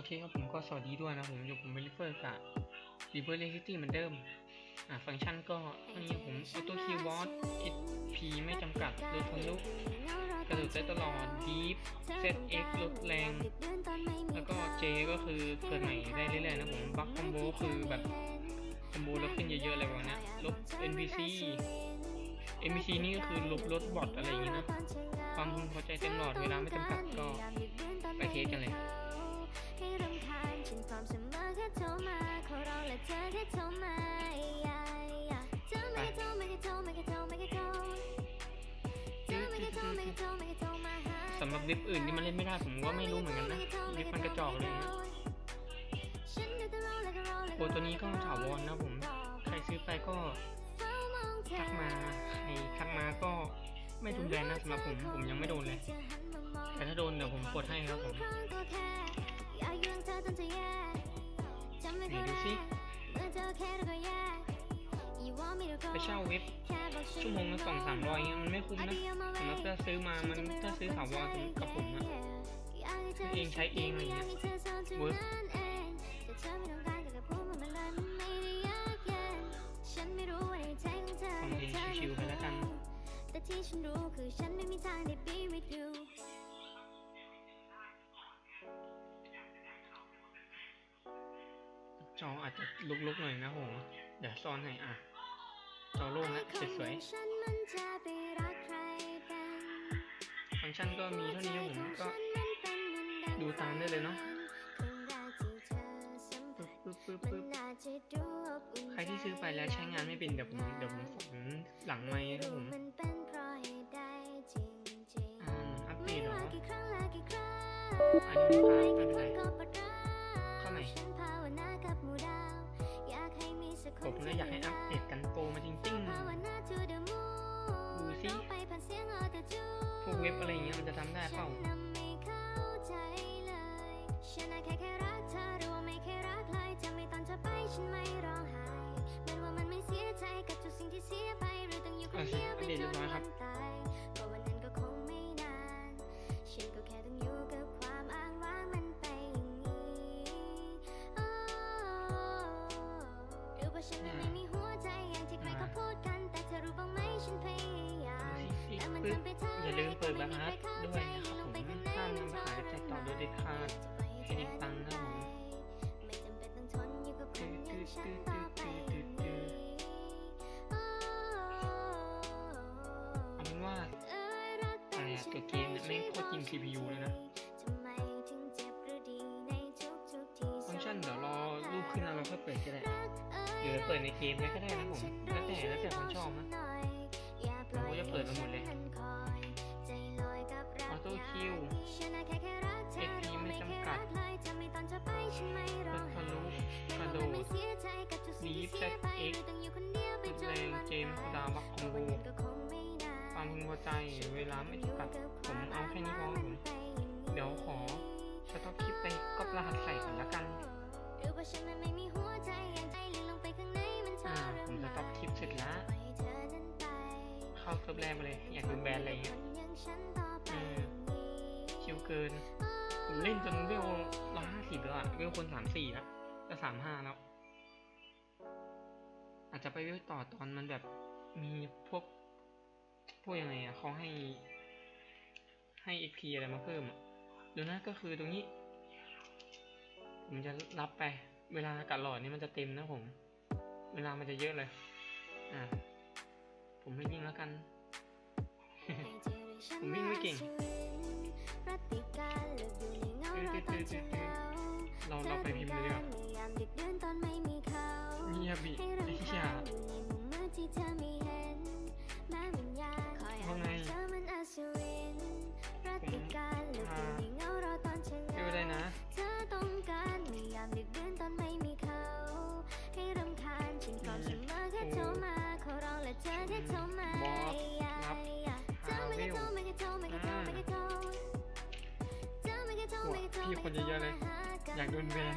อเคครับผมก็สวัสดีด้วยนะผมอยู่ผมเบลิเฟอร์กับรีเวอร์เลซิตี้เหมือนเดิม อ่าฟังก์ชันก็นี่ผมออโต้คีย์วอร์ดพีไม่จำกัดลดทะลุกระโดดได้ตลอดดีฟเซตเอ็กลดแรง แล้วก็เจก็คือเกิดใหม่ได้เรื่อยๆนะผมบัคคอมโบคือแบบคอมโบล้วขึ้นเยอะๆอะไรแบบเนี้ลบ NPC NPC นี่ก็คือลบลดบอทอะไรอย่างงี้นะ ความพึงพอใจเต็มหลอดเวลาไม่จำกัดก็ไปเทสกันเลย โทรมาขอร้องและเธอแค่โทรมาอย่าอย่าเธอไม่แค่โทรไม่แค่โทรไม่แค่โทรไม่แค่โทรเธอไม่แค่โทรไม่แค่โทรไม่แค่โทรมาหาสำหรับวิปอื่นที่มันเล่นไม่ได้ผมก็ไม่รู้เหมือนกันนะวิปมันกระจอกเลยโปรตัวนี้ก็ถาวรนะผม ใครซื้อไปก็ทักมาใครทักมาก็ไม่รุนแรงนะสำหรับผมผมยังไม่โดนเลย แต่ถ้าโดนเดี๋ยวผมกดให้ครับผม ไหนดูสิไปเช่าเว็บชั่วโมงละสองสามร้อยเงี้ยมันไม่คุ้มนะสำหรับถ้าซื้อมามันถ้าซื้อถาวรกับผมอะซื้อเองใช้เองอะไรเงี้ยเวิร์กฟังเพลงชิวๆไปแล้วกันแต่ที่ฉันรู้คือฉันไม่มีทางได้ be with you จออาจจะลุกๆหน่อยนะผมเดี๋ยวซ่อนให้อะจอโล่งแล้วสวยฉันมันจะไปรักใครเป็นๆฟังก์ชันก็มีเท่านี้ผมก็ดูตามได้เลยเนาะปึ๊บปึ๊บปึ๊บใครที่ซื้อไปแล้วใช้งานไม่เป็นเดี๋ยวผมเดี๋ยวผมสอนหลังไมค์ครับผมอ่าอัปเดตเหรออันนี้ลูกค้ไม่เป็นไร ผมเลยอยากให้อัปเดตกันโปรมาจริงๆ ดูสิพวกเว็บอะไรอย่างเงี้ยมันจะทำได้เปล่าอะไม่เข้าใจเลยฉันน่ะแค่แค่รักเธอหรือว่าไม่แค่รักเดตเรียบทุกสิ่งที่เสียไปหรือต้องอยู่คนเดียวไปจนวันตาย ปึ๊บอย่าลืมเปิดบัมีงใคคัรบเข้าด้วยนะครับผมไปข้านห้ามมันนำขายรแจต่อโดยเด็ดขาดไม่ได้ตังค์นะผมไม่จำเป็นต้องทนอยู่กับคนอย่างนต่อไปอย่างนี้โอ้เอาเป็นว่าเอ้ยรักอะไรอะตัวเกมเนี่ยแม่งโคตรกิน CPU เลยนะทำไมถึงเจ็บหรือดีในทุกๆที่ฟังก์ชันเดี๋ยวรอรูปขึ้นแล้วเราค่อยเปิดก็ได้หรือเปิดในเกมเลยก็ได้นะผมแล้วแต่แล้วแต่คนชอบนะ ระโดดดีฟเซตเอ็กแรงเจมส์ดาวักคอมโบความพึงพอใจเวลาไม่จำกัดผมเอาแค่นี้พอครับผมเดี๋ยวขอสต็อปคลิปไปก๊อปรหัสใส่ก่อนละกันหรือว่าฉันมันไม่มีหัวใจอย่างใจลึกลงไปข้างในมันทรอ่าผมสมานต็อปคลิปเสร็จแล้วปล่อยเธอนั้นไปเข้าเซิร์ฟแรกไปเลย อยากดูแบรนด์อะไรอย่างเงี้ยคนอย่างฉันต่อไปเออชิวเกิน ผมเล่นจนเวลร้อยห้าสิบแล้วอะเวลคนสามสี่แล้วจะสามห้าแล้ว อาจจะไปเวลต่อตอนมันแบบมีพวก พวกยังไงอะเขาให้ ให้ XP อะไรมาเพิ่มอะดี๋ยวนะก็คือตรงนี้ ผมจะรับไป เวลากัดหลอดนี่มันจะเต็มนะผม เวลามันจะเยอะเลย อะผมไม่วิ่งแล้วกัน ผมวิ่งไม่เก่ง รัตติการเลือกอยู่ในเงาเราตอนเช้าเราเราไปพิมพ์เลยดีกว่าในยามดึกดื่นตอนไม่มีเขาเงียบบิให้ไอ้รำที่คาชาญอยู่ในมุมมืดที่เธอไม่เห็นแม้วิญญาณคอยอ่านว่าไง ค่โทรพี่คนเยอะๆเลย อยากโดนแบน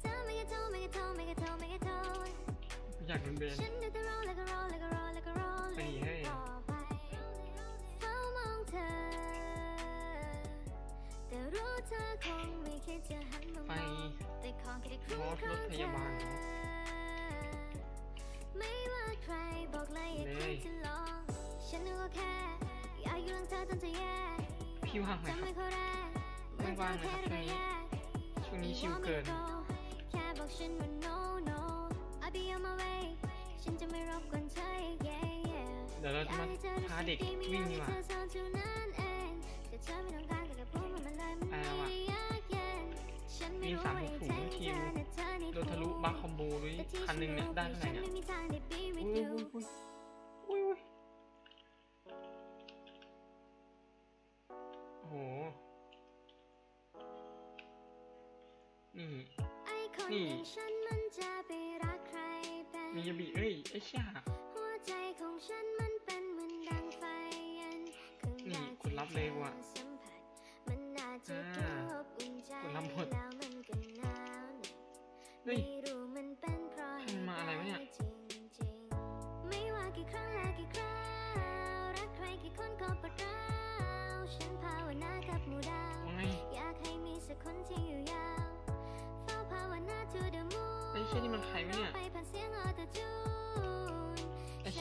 เธอไม่แค่โทรไม่แค่โทรไม่แค่โทรไม่แค่โทรอยากโดนเบนฉันได้แต่รอแล้วก็รอแล้วก็รอแล้วก็รอไปดิเฮ้ยต่อไปเฝ้ามองเธอแต่รู้เธอคงไม่คิดจะหันมามไปองบอสรถพยาบาลเหรอไม่ว่าใครบอกเลยอย่าคิดจะลองฉันนึกว่าแค่อยากอยู่ข้างเธอจนจะแย่พี่ว่างไหมจำครับ ว่างเลยครับช่วงนี้ช่วงนี้ชิวเกิน no no เดี๋ยวเราจะมาพาเด็กวิ่งดีกว่ามีสามหกถุงทีมโดนทะลุบัคคอมโบด้วยคันหนึ่งเนี่ยได้เท่าไหร่เนี่ย นี่นี่มียาบิเอ้ยไอ้ช่าหัวใจของฉันมันเป็นเหมือนดังไฟเย็นข้างในนี่กดรับเลยว่ะ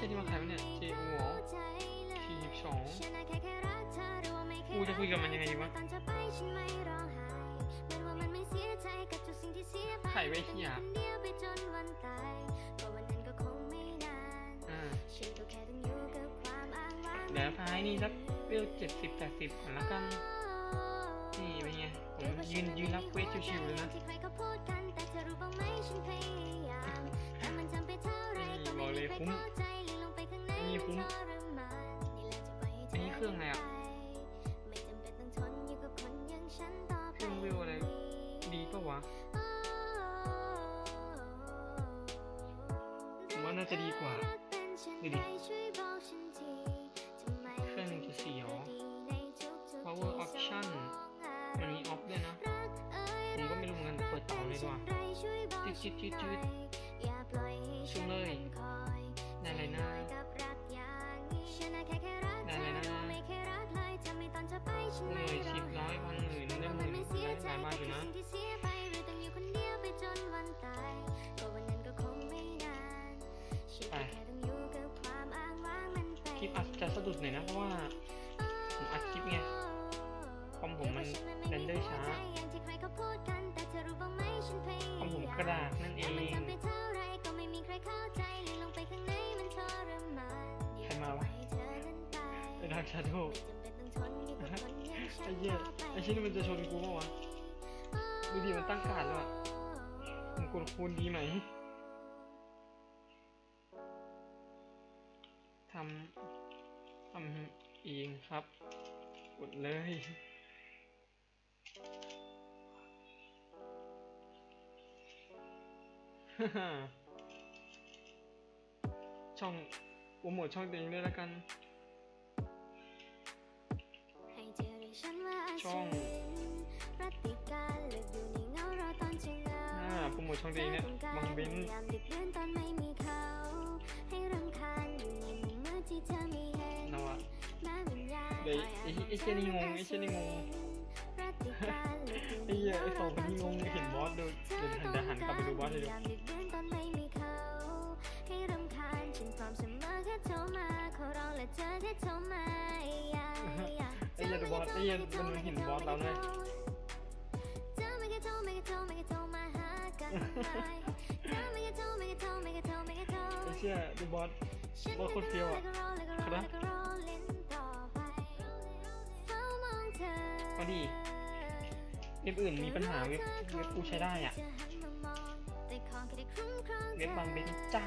ชี่ยนี่มันใครวะเนี่ย J O เหรอทีสิบสองฉันน่ะแค่แค่รักเธอรู้ว่าไม่แค่กูจะคุยกับมันยังไงดีวะตอนจะไปฉันไม่ร้องไห้แม้ว่ามันไม่เสียใจกับทุกสิ่งที่เสียไปไข่ไว้เหี้ยคนเดียวไปจนวันตายเพราะวันนั้นก็คงไม่นานอ่าฉันก็แค่ต้องอยู่กับความอ้างว้างเดี๋ยวพายนี่สักเวลเจ็ดสิบแปดสิบก่อนละกัน นี่เป็นไง ผมยืนยืนรับเควสชิวๆเลยนะที่ใครเขาพูดกันแต่เธอรู้บ้างไหมฉันพยายามแต่มันทำไปเท่าไรก็ไม่มีใครเข้าใจเลยลงไปข้างในนี่มั นคุ้มทรมานนี่แหละจะปล่อยให้เธอันนี้เครื่องอะไรอะไม่จำเป็นต้องทนอยู่กับคนอย่างฉันต่อไปเครื่องวิวอะไร ดีปะวะผมว่าน่าจะดีกว่าดูดิเครื่องหนึ่งจะเสียว power option มันมีออฟด้วยนะ ผมก็ไม่รู้เหมือนกันเปิดเตาเลยดีกว่าจืดจืดจืดจืด สิบร้อยพันหมื่นได้หมื่นได้หลายบาทอยู่นะไปคลิปอาจจะสะดุดหน่อยนะเพราะว่าผมอัดคลิปไงคอมผมมันเรนเดอร์ช้าคอมผมกระดาษนั่นเองใครมาวะไอ้ดาร์กชาโดว์ ไอ้เหี้ยไอ้ชิ้นนี้มันจะชนกูปะวะดูดิมันตั้งการแล้วอะมันกดคูณดีไหมทำทำเองครับ กดเลยช่องโปรโมทช่องตัวเองด้วยแล้วกัน ช่องรัติการเลือกอยู่ในเงารอตอนจะเหงาอ่าโปรโมทช่องตัวเนี่ยบังบนยามดึกดื่นตอนไม่มีเขาให้นนเราอะวิญญาณเดี๋ยวไอ้ไอ้เชนี่งงไอ้เชี่ยนี่งงรัติการเลือกอยู่ไอ้เหี้ยไอ้สองคนนี้งงเห็นบอสดูเดี๋ยวหันเดี๋ยวหันกลับไปดูบอสเลยดูให้รำคาญฉันพร้อมเสมอแค่โทรมาขอร้องและเธอแค่โทรมาอี บอสได้ยินมันเห็นบอสเราเลยไอ้เชี่ยดูบอสบอสคนเดียวอะครับพอดีเว็บอื่นมีปัญหาเว็บเว็บกูใช้ได้อะเว็บบางเป็นจ้า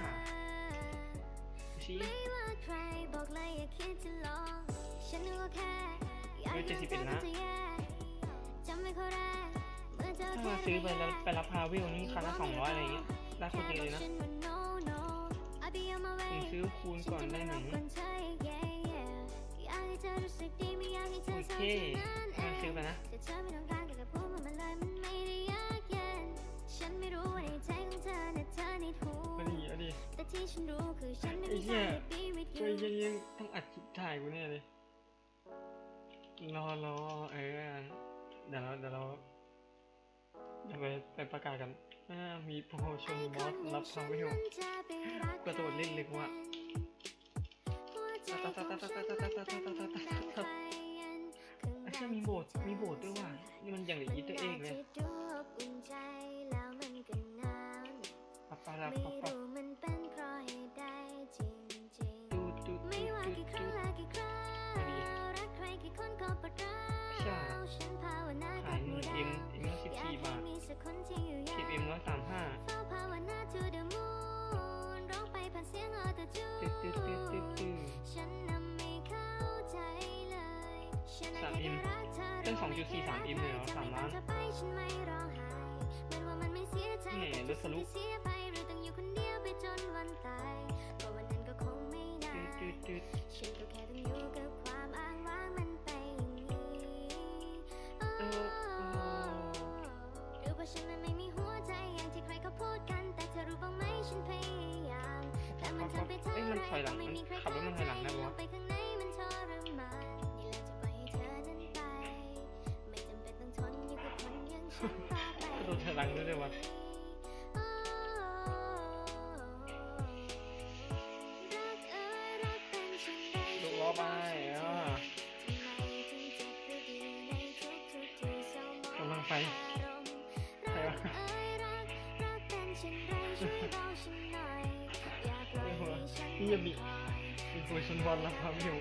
ชี้ อะเว็บบางเบนจ้าดูสิเว็บ71นะถ้ามาซื้อไปแล้วไปรับพาวิวนี่คันละสองร้อยอะไรอย่างเงี้ยได้โคตรเยอะเลยนะผมซื้อคูณก่อนได้ไหมโอเคงั้นซื้อไปนะแต่เธอไม่ต้องการกับพูดมันเลยมันไม่ได้ยากเย็นฉันไม่รู้ว่าในใจของเธอน่ะเธอในหูเอาดีเอาดีแต่ที่ฉันรู้คือฉันไม่ไอ้มีเหี้ทายงได้ be with เฮ้ย you ยังยังต้องอัดคลิปถ่ายกูแน่เลย รอรอเออเดี๋ยวเราเดี๋ยวเราเดี๋ยวไปไปประกาศกันอ่ามีโปรชมบอสรับทำไม่ถูกกระโดดเล่นเลยกูอะไอ้เชี่ยมีโบสถ์มีโบสถ์ด้วยว่ะนี่มันอย่างกับอีตอร์เอกเลยปับปะรับปับปับ ไม่เข้าใจเลยฉันน่สามแค่ M รักเธอเต้น2.4 3M เลยเหรอสามล้านนไม่ร้องไห้เหมือน่ามันไม่เสียใจนี่กับ รู้บ้างไหมฉันพยายาม แต่มันทำไปเท่าเอ้ยไรมันถอยหลัก็งไม่มันมีใครขับรถมันถอยหลังได้ปะวะลงไปข้างในมันทรมานนี่แหละจะปล่อยให้เธอเดินไป ไม่จำเป็นต้องทนอยู่กับคนอย่างฉันต่อไปกระโดดถอยหลังด้วยเลยวะ นี่อย่าบิมีคุยชุนบอลแล้วครับอยู่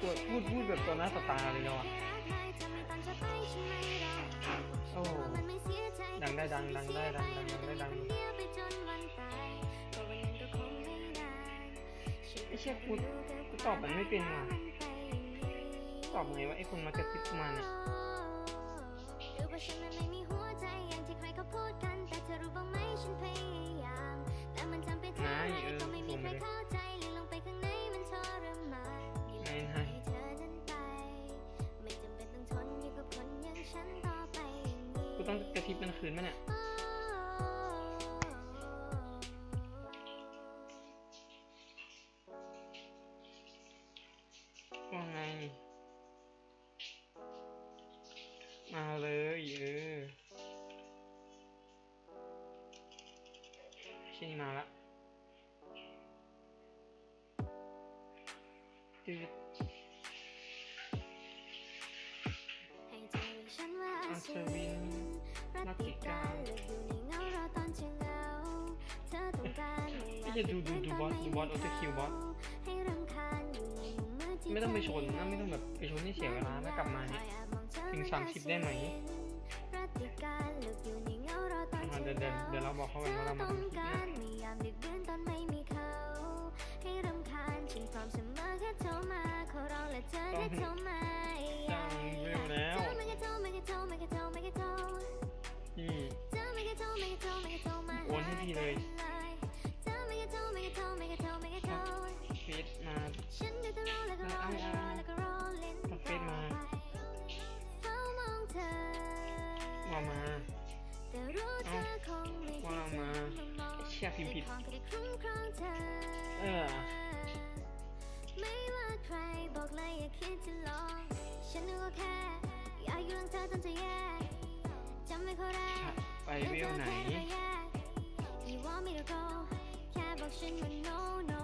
พูดพูดพูดแบบตัวหน้าต่อตาเลยเนาะโอ้ดังได้ดังดังได้ดังดังดังได้ดังไอ้เชี่ยกูกูตอบมันไม่เป็นว่ะตอบไงว่าไอ้คนมากระซิบกูมาเนี่ย กูต้องกระซิบมันคืนไหมเนี่ยว่าไง มาเลยเออชินี่มาละตืดให้เธอเรียกฉันว่าอัศวิน นเงาเราตอนเช้าเหงาเธอต้องการไม่อยากไม่จะดูดูดูบอสดูบอสเอาแต่คิวบอสให้รำคาญอยู่ในมุมมืดที่ไม่ต้องไปชนเธนะไม่ต้องแบบไปชนให้เสียเวลาแล้วกลับมาเนี่ยถึง30ได้ไหมรัตติการเลือกอยู่ในเงาเราตอนอ่าเช้าเดี๋ยวเดี๋ยวเดี๋ยวเราบอกเขาเธไว้อว่าเรามาต้อง เฟซมาฉันได้แต่รอแล้วก็รอแล้วก็รอแล้วก็รอเฟซมาเฝ้ามองเธอว่ามาเอาว่ามาเชี่ยพิมพ์ผิดเออไม่ว่าใครบอกเลยอย่าคิดจะลองฉันนึกว่าแค่อยากอยู่ข้างเธอจนจะแย่จำไม่ค่อยได้ไปเวลไหน want me to go แค่บอกฉันว่า no no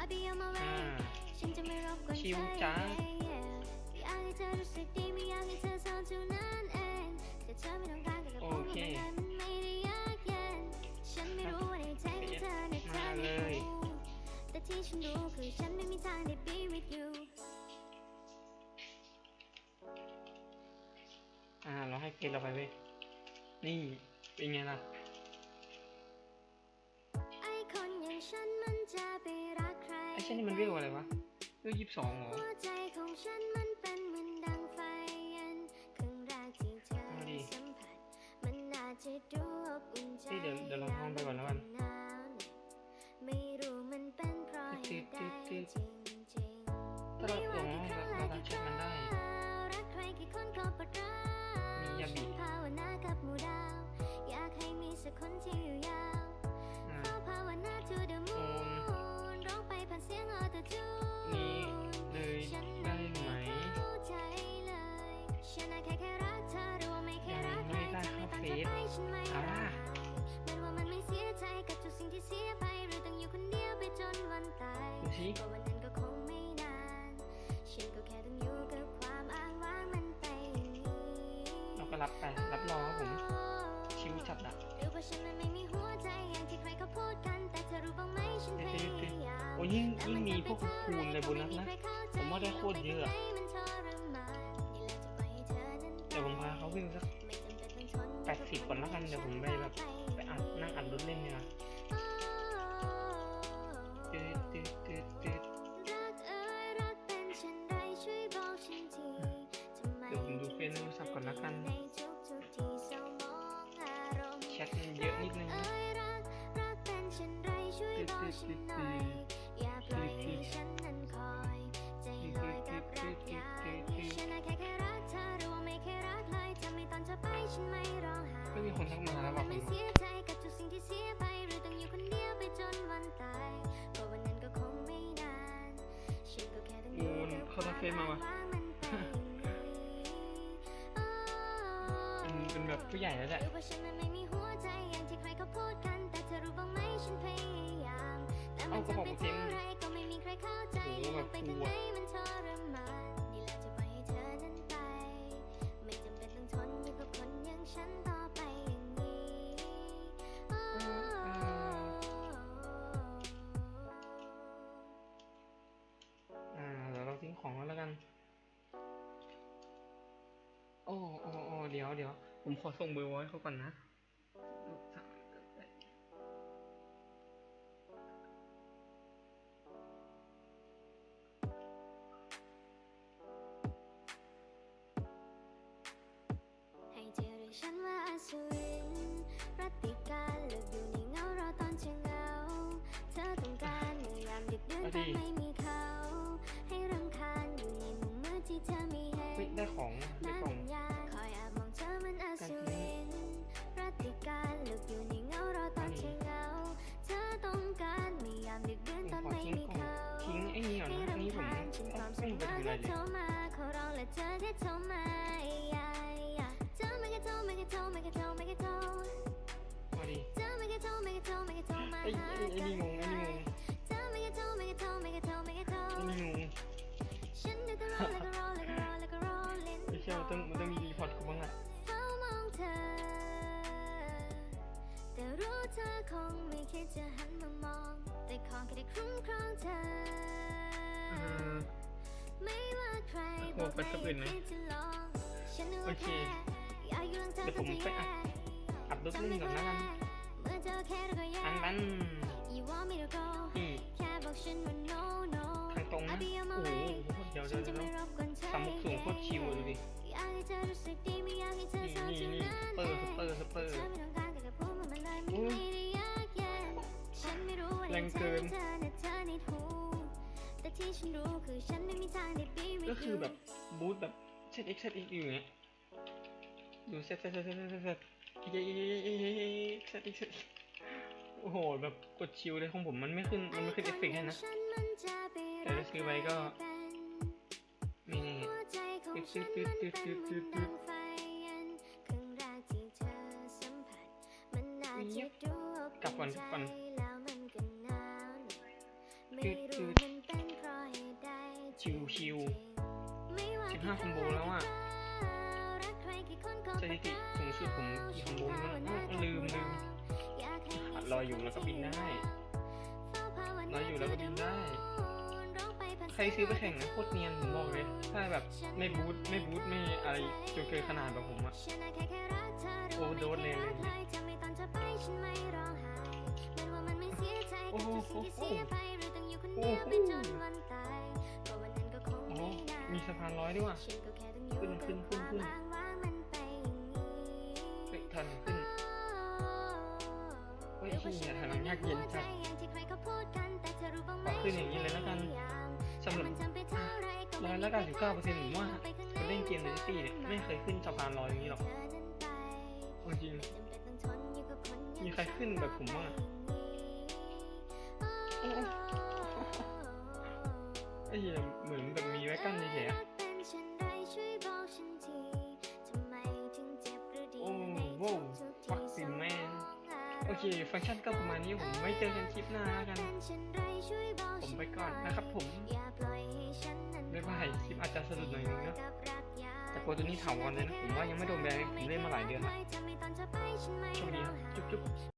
I'll be on my อ่า way ฉันจะไม่รบกวนชิวเธอจัง yeah, yeah อยากให้เธอรู้สึกดีไม่อยากให้เธอเศร้าเท่านั้นเองแต่เธอไม่ต้องการกับโอผมเคมันไม่ได้ยากเย็นฉันไม่รู้ว่าในใจของเธอในเธอมาเลไม่ยรู้แต่ที่ฉันรู้คือฉันไม่มีทางได้ be with you อ่าเราให้เฟซเราไปเว้ยนี่เป็นไงล่ะ ช่นนี่มันเวลอะไรวะเวลยี่สิบสองเหรอหัวใจของฉันมันเป็นเหมือนดังไฟเย็นครั้งแรกที่เธอเอาดิสัมผัสมันอาจจะดูอบอุ่นใจเฮ้ยเดี๋ยวเดี๋ยวเราลองไปก่อนแล้วกันหนาวเหน็ สิก็วันนั้นก็คงไม่นานฉันก็แค่ต้องอยู่กับความอ้างว้างมันไปอย่างนี้เราก็รับไปรับรองครับผมชิวจัดอะหรือว่าฉันมันไม่มีหัวใจอย่างที่ใครเขาพูดกัน แต่เธอรู้บ้างไหมฉันพยายามโอ้ยิ่งยิ่งมีพวกคูณในโบนัสนะ ผมว่าได้โคตรเยอะอะเดี๋ยวผมพาเขาวิ่งสักแปดสิบก่อนแล้วกันเดี๋ยวผมไปแบบไปอัดนั่งอัดรถเล่นเนี่ย ตืดตืดตืดตืดรักเอ้ยรักเป็นเช่นไรช่วยบอกฉันทีทำไมเดี๋ยวผมดูเฟซในโทรศัพท์ก่อนละกันในทุกๆที่เศร้ามองอารมณ์แชทมันเยอะนิดนึงเอ้ยรักรักเป็นเช่นไรช่วยบอกฉันหน่อยอย่าปล่อยให้ฉันนั้นคอยใจลอยกับรักอย่างนี้ฉันน่ะแค่แค่รักเธอหรือว่าไม่แค่รักเลยทำไมตอนเธอไปฉันไม่ร้องไห้ก็มีคนทักมาแล้วบมัอนกผไม่มเสียใจกับทุก กับความว่างมันไปอย่างนี้เป็นเป็นแบบผู้ใหญ่แล้วแหละหรือว่าฉันมันไม่มีหัวใจอย่างที่ใครเขาพูดกันแต่เธอรู้บ้างไห เดี๋ยวเดี๋ยว ผมขอส่งเบอร์ไว้เขาก่อนนะสามแปดให้เธอเรียกฉันว่าอสูรินรัตติการเลือกอยู่ในเงารอตอนเธอเหงา เธอต้องการเมื่อยามดึกดื่นตอนไม่ แต่ขอแค่ได้คุ้มครองเธอเออไม่ว่าใครโอ้ไปสักอื่นไหมคิดจะลองฉันนึกโอว่าเคแค่อยากอยู่ข้างเธอเดี๋ยวผมไปอัดอัดรถเล่นก่อนแล้วกันเมื่อเจอแค่เราก็แย่อันนั้น You want me to go นี่แค่บอกฉันว่า no no ทางตรงนะ I'll be on my โอ้โห way เดี๋ยวฉัเดี๋ยนวจะเดี๋ยวไม่รบกวนเธอสามหกศูนย์โคตรชิวเลยดิอยากให้เธอรู้สึกดีไม่อยากให้เธอนี่เศร้านี่จนนี่นานเปอร์สเปอร์สเปอร์ แรงเกินเธอน่ะเธอในหูแต่ที่ฉันรู้คือฉันไม่มีทางได้ be with ก็คือ you แบบบูทแบบเซตเอ็กเซตเอ็กอยู่อย่างเงี้ยดูเซตเซตเซตเซตเซตเซตเย้เย้เย้เย้เย้เย้เซตเอ็กเซตโอ้โหแบบกดชิวเลยของผมมันไม่ขึ้นมันไม่ขึ้นเอฟเฟกต์ให้นะแต่ถ้าซื้อไว้ก็ไม่แน่หัวใจของฉันมันเป็นเหมือนดัากให้มีรออยู่แล้วก็บินได้เฝ้าภาวนารออยู่แล้วก็บินได้ร้องไปผ่านใครซื้อไปแข่งนะโคตรเนียนผมบอกเลยถ้าแบบไม่บูทไม่บูทไม่อะไรจนเกินขนาดแบบผมอะฉันน่ะแค่แค่รักเธอหรือโอ้ว่าโดนเลยไม่แค่รักใครทำไมตอนเธอไปฉันไม่ร้องไห้เหมือนว่ามันไม่เสียใจโอ้กับโหทุกสิ่งที่เสียไปหรือต้องอยู่คนเดียวโอ้โหไปจนวันตายเพราะวันนั้นก็คงอ๋อไม่นานมีสะพานร้อยด้วยว่ะฉันก็แค่ต้องอยู่ขึ้นกับขึ้นคขึ้นวามขึ้นอ้างว้างมันไปอย่างนี้เฮ้ยทันขึ้น เฮ้ยหรือว่าเหี้ฉัยนทำไมมันยากเย็นหัวใจจัดอย่างที่ใครเขาพูดกันแต่เธอรู้บ้างไหมขอขึ้นอย่างนี้เลยแล้วกันฉัสำหรับมันจำไปเท่าไรก็ร้อยละเก้าสิบเก้าเปอร์เซ็นต์ผมว่าคนเล่นเกมในซิตี้เนี่ยไม่เคยขึ้นสะพานร้อยอย่างนี้หรอกเอาจริงมีใครขึ้นแบบผมบ้างอะโอ้ไอ้เหี้ยเหมือนแบบมีไว้กั้นเฉยๆ เค ฟังก์ชันก็ประมาณนี้ผมไม่เจอกันคลิปหน้าแล้วกัน ผมไปก่อนนะครับผมบ๊ายบายคลิปอาจจะสะดุดหน่อยนึงนะแต่โปรตัวนี้ถาวรเลยนะ ผมว่ายังไม่โดนแบนผมเล่นมาหลายเดือนแล้วโชคดีครับจุ๊บจุ๊บ